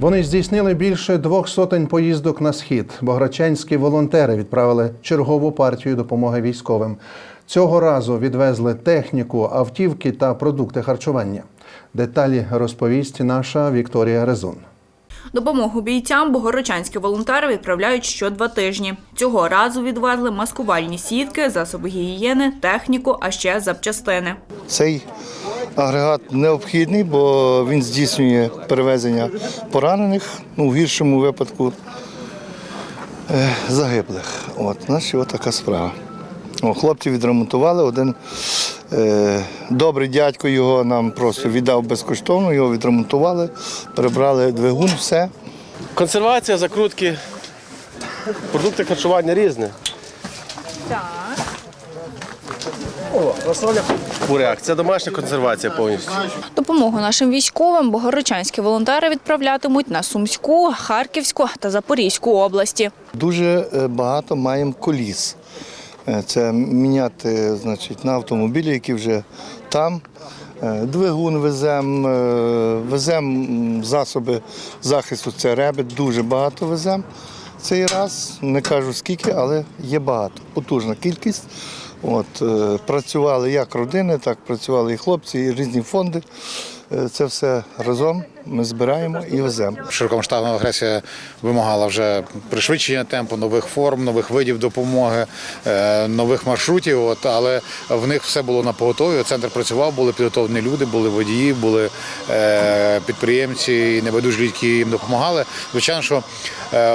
Вони здійснили більше двох сотень поїздок на схід. Бограчанські волонтери відправили чергову партію допомоги військовим. Цього разу відвезли техніку, автівки та продукти харчування. Деталі розповість наша Вікторія Резун. Допомогу бійцям богородчанські волонтери відправляють що два тижні. Цього разу відвезли маскувальні сітки, засоби гігієни, техніку, а ще запчастини. Цей агрегат необхідний, бо він здійснює перевезення поранених, ну, в гіршому випадку е, загиблих. От, от така справа. О, хлопці відремонтували, один е, добрий дядько його нам просто віддав безкоштовно, його відремонтували, перебрали двигун, все. Консервація, закрутки, продукти харчування різні. Так. О, буряк. Це домашня консервація повністю. Допомогу нашим військовим богородчанські волонтери відправлятимуть на Сумську, Харківську та Запорізьку області. Дуже е, багато маємо коліс. Е, Це міняти значить, на автомобілі, які вже там. Е, Двигун веземо, веземо засоби захисту, це ребет, дуже багато веземо. Цей раз не кажу скільки, але є багато. Потужна кількість. От, е, працювали як родини, так працювали і хлопці, і різні фонди. Е, Це все разом ми збираємо і веземо. Широкомасштабна агресія вимагала вже пришвидшення темпу, нових форм, нових видів допомоги, е, нових маршрутів. От, але в них все було на поготові. Центр працював, були підготовлені люди, були водії, були е, підприємці і небайдужі, які їм допомагали. Звичайно, що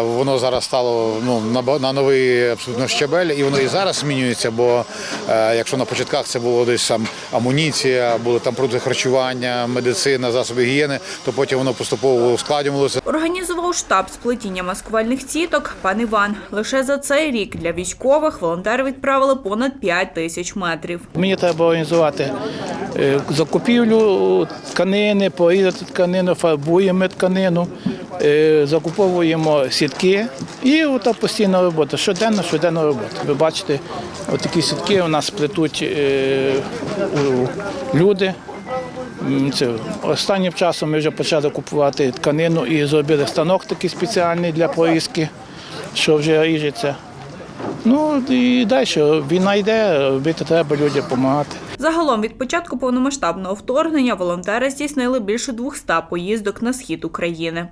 воно зараз стало ну, на, новий абсолютно щабель, і воно і зараз змінюється. Бо якщо на початках це було десь там амуніція, були там продукти харчування, медицина, засоби гігієни, то потім воно поступово ускладнювалося. Організував штаб сплетіння маскувальних сіток пан Іван. Лише за цей рік для військових волонтери відправили понад 5 тисяч метрів. Мені треба організувати е, закупівлю тканини, порізати тканину, фарбуємо тканину, е, закуповуємо сітки і ота постійна робота. Щоденна, щоденна робота. Ви бачите, отакі сітки у нас плетуть е, у- люди. М, Це останнім часом ми вже почали купувати тканину і зробили станок такий спеціальний для поїздки, що вже ріжеться. Ну і далі війна йде, робити треба людям допомагати. Загалом від початку повномасштабного вторгнення волонтери здійснили більше 200 поїздок на схід України.